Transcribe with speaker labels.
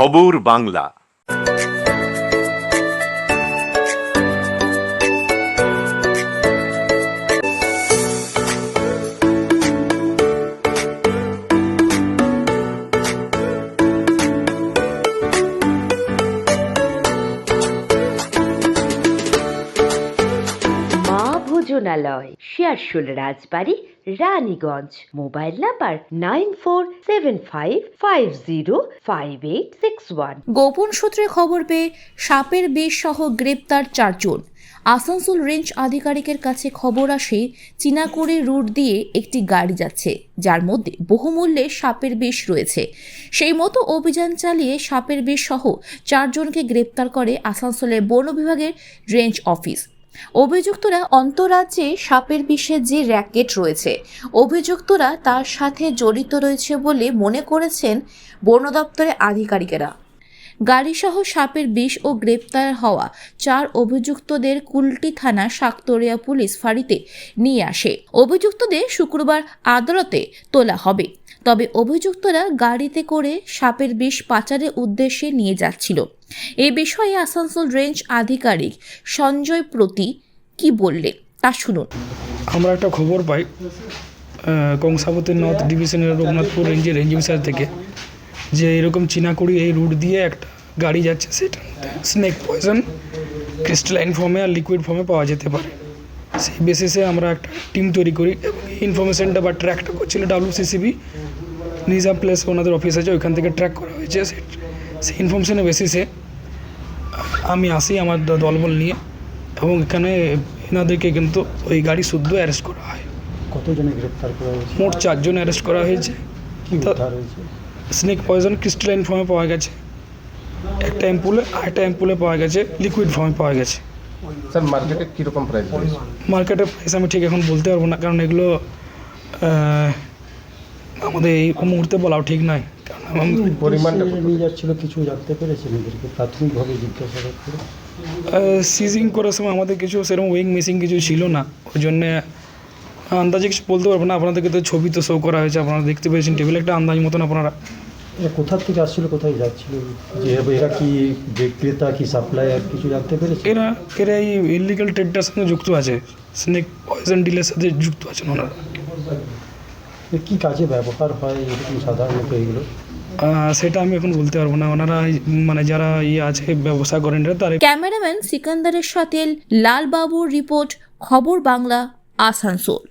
Speaker 1: খবর Bangla.
Speaker 2: ভোজনালয় Searsole Rajbari, Raniganj. Mobile number nine four seven five five zero, five eight six one.
Speaker 3: গোপন সূত্রে খবর পেয়ে সাপের বিষ সহ গ্রেপ্তার চারজন। আসানসোল রেঞ্জ আধিকারিকের কাছে খবর আসে, চিনাকুড়ি রুট দিয়ে একটি গাড়ি যাচ্ছে, যার মধ্যে বহুমূল্যে সাপের বিষ রয়েছে। সেই মতো অভিযান চালিয়ে সাপের বিষ সহ চারজনকে গ্রেপ্তার করে আসানসোলের বন বিভাগের রেঞ্জ অফিস। অভিযুক্তরা অন্তরাজ্যে সাপের বিষে যে র্যাকেট রয়েছে, অভিযুক্তরা তার সাথে জড়িত রয়েছে বলে মনে করেছেন বন দপ্তরের আধিকারিকেরা। গাড়িসহ সাপের বিষ ও গ্রেপ্তার হওয়া চার অভিযুক্তদের কুলটি থানা শাকতরিয়া পুলিশ ফাঁড়িতে নিয়ে আসে। অভিযুক্তদের শুক্রবার আদালতে তোলা হবে। তবে অভিযুক্তরা গাড়িতে করে সাপের বিষ পাচারের উদ্দেশ্যে নিয়ে যাচ্ছিল। এ বিষয়ে আসানসোল রেঞ্জ আধিকারিক সঞ্জয় প্রতি কি বললেন তা শুনুন।
Speaker 4: আমরা একটা খবর পাই কংসাবতী নর্থ ডিভিশনের রঘুনাথপুর রেঞ্জের রেঞ্জ অফিসার থেকে। যে এরকম চিনাকুড়ি এই রুট দিয়ে একটা গাড়ি যাচ্ছে সেটা স্নেক পয়জন ক্রিস্টালাইন ফর্মে আর লিকুইড ফর্মে পাওয়া যেতে পারে। সেই বেসিসে আমরা একটা টিম তৈরি করি এবং এই ইনফরমেশনটা বা ট্র্যাকটা করছিল ডাব্লিউসিসিবি নিজাম প্লেস ওনাদের অফিস আছে ওইখান থেকে ট্র্যাক করা হয়েছে। সে- সেই ইনফরমেশনের বেসিসে আমি আসি আমার দলবল নিয়ে এবং এখানে এনাদেরকে কিন্তু ওই গাড়ি শুদ্ধ অ্যারেস্ট করা হয়।
Speaker 5: কতজনে গ্রেপ্তার করা হয়েছে?
Speaker 4: মোট চারজন অ্যারেস্ট করা হয়েছে? স্নেক পয়জন ক্রিস্টালাইন ফর্মে পাওয়া গেছে। একটা অ্যাম্পুলে আর একটা অ্যাম্পুলে পাওয়া গেছে লিকুইড ফর্মে পাওয়া গেছে।
Speaker 6: স্যার মার্কেটে কীরকম প্রাইস
Speaker 4: মার্কেটের প্রাইস আমি ঠিক এখন বলতে পারব না কারণ এগুলো আমাদের এই মুহূর্তে বলাও ঠিক নয়। কারণ
Speaker 6: পরিমাণটা
Speaker 5: নিয়ে যাচ্ছিল কিছু জানতে পেরেছেন এদেরকে প্রাথমিকভাবে জিজ্ঞাসাবাদ করে
Speaker 4: সিজিং করার সময় আমাদের কিছু সেরকম ওয়িং মেশিন কিছু ছিল না ওই জন্যে আন্দাজে কিছু বলতে পারব না। আপনাদেরকে তো ছবি তো শো করা হয়েছে আপনারা দেখতে পেয়েছেন টেবিলে একটা আন্দাজ মতন আপনারা।
Speaker 5: কোথা থেকে আসছিল কোথায় যাচ্ছিল? যে এরা কি বিক্রেতা কি সাপ্লায়ার কিছু জানতে পেরেছে
Speaker 4: এরা এরা এই ইলিগাল ট্রেডটার সঙ্গে যুক্ত আছে। স্নেক পয়জন ডিলের সাথে যুক্ত আছেন ওনারা
Speaker 5: কি কাজে ব্যবহার হয় এরকম সাধারণত এগুলো?
Speaker 4: সেটা আমি এখন বলতে পারব না। ওনারা মানে যারা ইয়ে আছে ব্যবসা করেন তারা
Speaker 3: ক্যামেরাম্যান সিকান্দারের সাথে লালবাবুর রিপোর্ট খবর বাংলা আসানসোল।